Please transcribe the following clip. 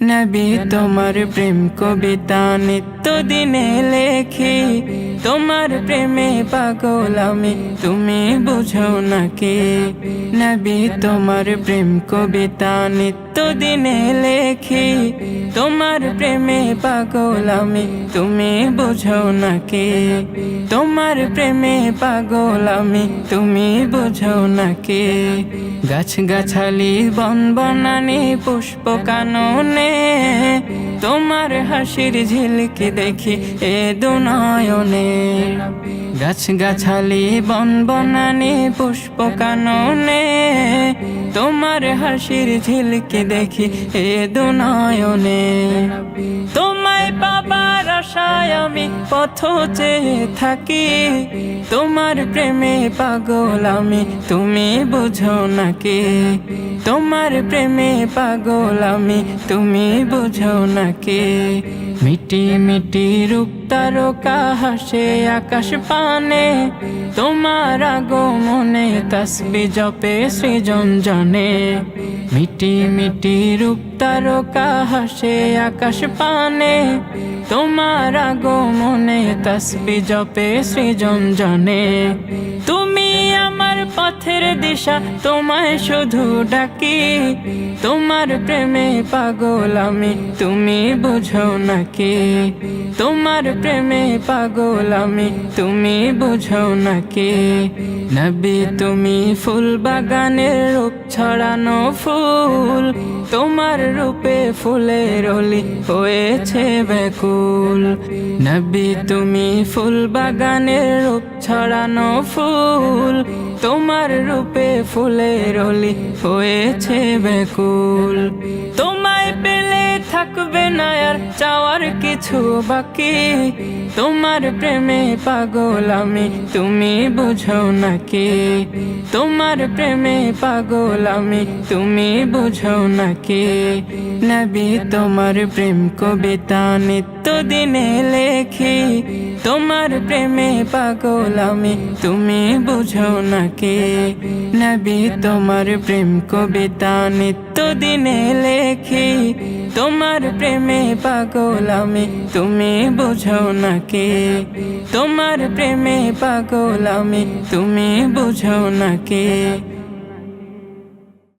নবী তোমার প্রেম কবিতা নিত্য দিনে লেখি। তোমার প্রেমে পাগল আমি, তুমি বুঝো নাকি? নবী, তোমার প্রেম কবিতা নিত্য দিনে লেখি। তোমার প্রেমে পাগল আমি, তুমি বুঝো নাকি? তোমার প্রেমে পাগল আমি, তুমি বুঝো নাকি? গাছ গাছালি বন বনানি পুষ্প কাননে তোমার হাসির ঝিলকে দেখি এ দুনয়নে। গাছ গাছালি, বন বনানি, পুষ্প কাননে। তোমার হাসির ঝিলকে দেখি এ দুনয়নে। তো আশায় আমি পথ চেয়ে থাকি। তোমার প্রেমে পাগল আমি, তুমি বুঝো নাকি? তোমার প্রেমে পাগল আমি, তুমি বুঝো নাকি? মিটি মিটি রূপ তারকা হাসে আকাশ পানে। তোমার আগমনে তসবি জপে সৃজন জনে। মিটি মিটি রূপ তারকা হাসে আকাশ পানে। তোমার আগমনে তসবি জপে সৃজন জনে। তুমি পথের দিশা, তোমায় শুধু ডাকি। তোমার প্রেমে পাগল আমি, তুমি বুঝো নাকি? তোমার প্রেমে পাগল আমি, তুমি বুঝো নাকি? নবী, তুমি ফুল বাগানের রূপ, ছড়ানো ফুল। তোমার রূপে ফুলের অলি হয়েছে ব্যাকুল নবী তুমি ফুল বাগানের রূপ ছড়ানো ফুল তোমার রূপে ফুলের অলি হয়েছে ব্যাকুল তোমায় পেলে থাকবে না আর চাওয়ার কিছু বাকি। তোমার প্রেমে পাগল আমি, তুমি বুঝো নাকি? তোমার প্রেমে পাগল আমি, তুমি বুঝো নাকি? নবী তোমার প্রেম কবিতা নিত্য দিনে লেখি। তোমার প্রেমে পাগল আমি, তুমি বুঝো নাকি? নবী তোমার প্রেম কবিতা নিত্য দিনে লেখি। তোমার প্রেমে পাগল আমি তুমি বুঝো নাকি? তোমার প্রেমে পাগল আমি তুমি বুঝো নাকি?